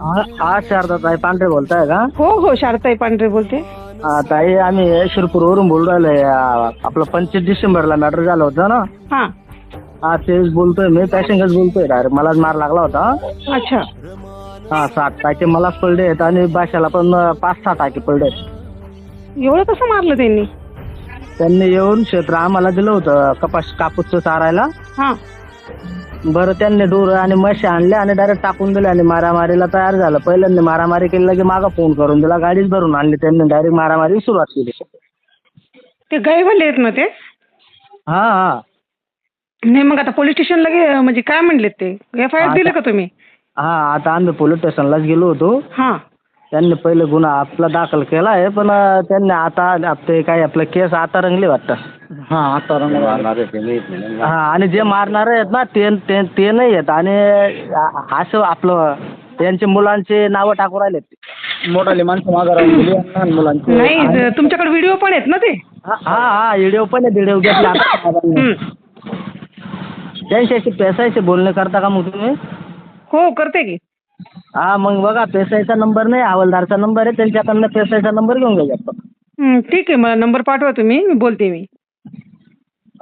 हा शारदा ताई पांढरे बोलताय का? हो हो शारदाई पांढरे बोलते. हा, ताई आम्ही शिरपूरवरून बोलू राहिलोय. आ, आपलं पंचवीस डिसेंबरला मॅटर झालं होतं ना? हां. हा तेच बोलतोय मी पॅसेंजर बोलतोय डायरेक्ट मलाच मार लागला होता. अच्छा. हा सात टाके मलाच पडले आहेत आणि बाशाला पण अं, पाच सहा टाके पडले आहेत. एवढं कसं मारलं त्यांनी? त्यांनी येऊन क्षेत्र आम्हाला दिलं होतं कपास कापूसचं चारायला. हां. बरं त्यांनी डोर आणि म्हशी आणल्या आणि डायरेक्ट टाकून दिले आणि मारामारीला तयार झालं. पहिल्यांदा मारामारी केली की मागं फोन करून दिला गाडीच भरून आणली त्यांनी डायरेक्ट मारामारी सुरुवात केली. ते गायवाले आहेत ना ते? हा हा. नाही मग आता पोलीस स्टेशनला गे म्हणजे काय म्हणलेत ते? एफ आय आर दिलं का तुम्ही? हा आता आम्ही पोलीस स्टेशनलाच गेलो होतो. हां. त्यांनी पहिले गुन्हा आपला दाखल केला आहे पण अं, त्यांनी आता ते काय आपलं केस आता रंगले वाटतं. हा आता हा आणि जे मारणार आहेत ना ते ते ते नाही आहेत. आणि असं आपलं त्यांच्या मुलांचे नावं टाकू राहिले मोठाले माणसं मागं लहान मुलांचे. नाही तुमच्याकडे व्हिडिओ पण आहेत ना ते? हा हा व्हिडिओ पण आहे व्हिडिओ घेतला. आता हं. त्यांच्याशी पेसायचे बोलणे करता का मग तुम्ही? हो करते की. हा मग बघा पेसायचा नंबर नाही हवालदारचा नंबर आहे त्यांच्याकडनं पेसायचा नंबर घेऊन घ्यायचा हं, ठीक आहे मला नंबर पाठवा तुम्ही मी बोलते मी.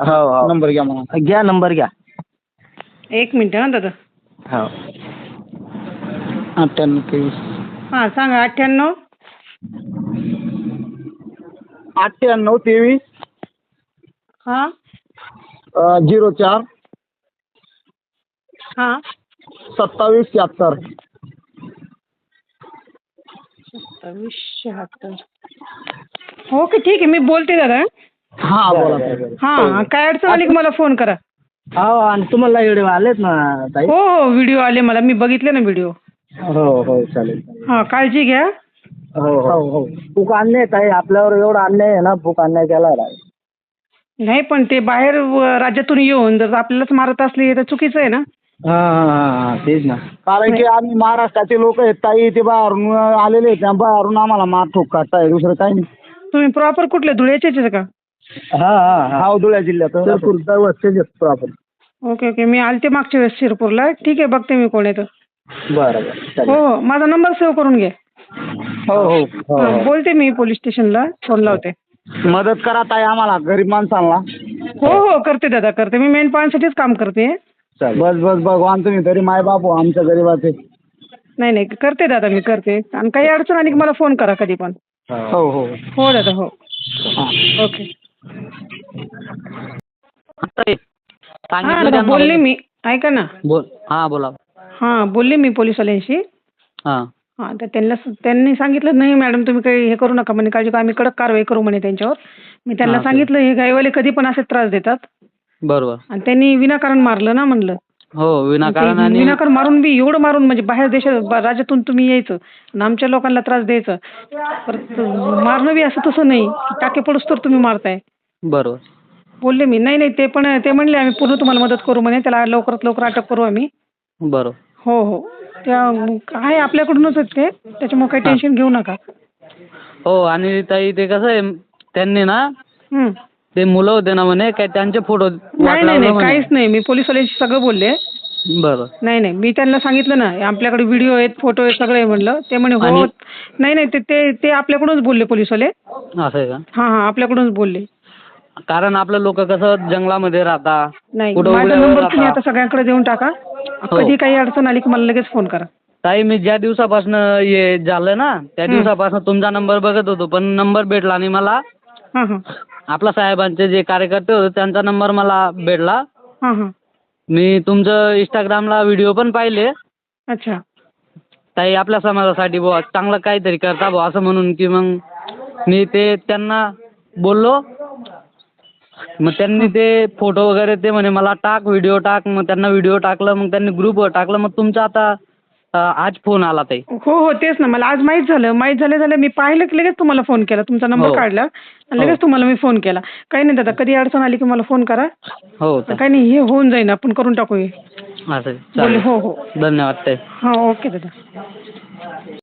हो हो नंबर घ्या म्हणा घ्या नंबर घ्या. एक मिनिट हाँ दादा. हो अठ्ठ्याण्णव तेवीस हाँ सांगा अठ्ठ्याण्णव? अठ्ठ्याण्णव तेवीस. हाँ. अं, झिरो चार. हाँ. सत्तावीस शहात्तर. सत्तावीस शहात्तर. ओके ठीक आहे मी बोलते दादा हा बोला. हां काय अडचण आली की मला फोन करा. हो आणि तुम्हाला व्हिडिओ आलेत ना ताई? हो हो व्हिडिओ आले मला. मी बघितले ना व्हिडिओ. हो हो चालेल हां काळजी घ्या. हो हो हो. भूक अन्याय ताई आपल्यावर एवढा अन्याय आहे ना भूक अन्याय केला नाही पण ते बाहेर व- राज्यातून येऊन जर आपल्यालाच मारत असले तर चुकीचं आहे ना. हा हा हा हा तेच ना. कारण की आम्ही महाराष्ट्राचे लोक आहेत ताई ते बाहेरून आलेले आहेत. त्या बाहेरून आम्हाला मार ठोक काढताय दुसरं काही नाही. तुम्ही प्रॉपर कुठले धुळ्याचेच आहे का? हा हा हा. धुळ्या जिल्ह्यात. शिरपूरचा प्रॉपर ओके ओके. मी आलते मागच्या वेळेस शिरपूरला. ठीक आहे बघते मी कोण येतं. बरं बरं. हो चालेल. हो माझा नंबर सेव्ह करून घे. हो हो. हो. हां, बोलते मी पोलीस स्टेशनला. फोन लावते. मदत करा ताई आम्हाला गरीब माणसांना. हो हो. करते दादा करते. मी मेन पॉईंटसाठीच काम करते. बस बस भगवान तुम्ही तरी माय बाप हो आमच्या गरीबाचे. नाही नाही. करते दादा मी करते. आणि काही अडचण आली की मला फोन करा कधी पण. हो हो. हो दादा हो. हा. ओके. हां बोलले मी. ऐका ना. बोल. हा बोला. हां बोलले मी पोलीसवाल्यांशी. हा. हां तर त्यांना त्यांनी सांगितलं नाही मॅडम तुम्ही काही हे करू नका म्हणे. काळजी आम्ही कडक कारवाई करू म्हणे त्यांच्यावर. मी त्यांना सांगितलं हे गायवाले कधी पण असे त्रास देतात. बरोबर. आणि त्यांनी विनाकारण मारलं ना म्हणलं. हो विनाकारण आणि विनाकारण मारून बी एवढं मारून म्हणजे बाहेर देशात राज्यातून तुम्ही यायचं आणि आमच्या लोकांना त्रास द्यायचं. परत मारणं बी असं तसं नाही. टाके पडूस तर तुम्ही मारताय. बरोबर. बोलले मी नाही नाही ते पण ते म्हणले आम्ही पूर्ण तुम्हाला मदत करू म्हणे त्याला लवकरात लवकर अटक करू आम्ही. बरोबर. हो हो. त्या आहे आपल्याकडूनच आहेत ते त्याच्यामुळे काही टेन्शन घेऊ नका. हो आणि ताई ते कसं आहे त्यांनी ना हं. ते मुलं होते ना म्हणे काय त्यांचे फोटो नाही नाही नाही काहीच नाही मी पोलीसवाल्यांशी सगळं बोलले. बरोबर. नाही नाही मी त्यांना सांगितलं ना आपल्याकडे व्हिडिओ आहेत फोटो आहेत सगळे म्हणलं ते म्हणे हो आणि- नाही नाही ते ते ते आपल्याकडूनच बोलले पोलीसवाले. असं आहे का? हां हां आपल्याकडूनच बोलले. कारण आपलं लोक कसं जंगलामध्ये राहता नाही कुठं माझा उघड्यावर नंबर तुम्ही राहता. आता सगळ्यांकडे देऊन टाका. कधी काही अडचण आली की मला लगेच फोन करा. ताई मी ज्या दिवसापासून हे झालं ना त्या हं. दिवसापासून तुमचा नंबर बघत होतो पण नंबर भेटला आणि मला. हां हां. आपला साहेबांचे जे कार्यकर्ते होते त्यांचा नंबर मला भेटला. हां हां. मी तुमचं इंस्टाग्रामला व्हिडिओ पण पाहिले. अच्छा. ताई आपल्या समाजासाठी बुवा चांगलं काहीतरी करता बुवा असं म्हणून की मग मी ते त्यांना बोललो. मग त्यांनी ते फोटो वगैरे ते म्हणे मला टाक व्हिडिओ टाक. मग त्यांना व्हिडिओ टाकलं मग त्यांनी ग्रुपवर टाकलं. मग तुमचा आता आज फोन आला ताई. हो हो तेच ना. मला आज माहीत झालं. माहीत झालं झालं. मी पाहिलं की लगेच तुम्हाला फोन केला. तुमचा नंबर हो. काढला. आणि हो. लगेच तुम्हाला मी फोन केला. काही नाही दादा कधी अडचण आली की मला फोन करा. हो ताई काही नाही हे होऊन जाईन. आपण करून टाकू हे असं बोलले चालेल. हो हो. धन्यवाद ताई. हां ओके दादा.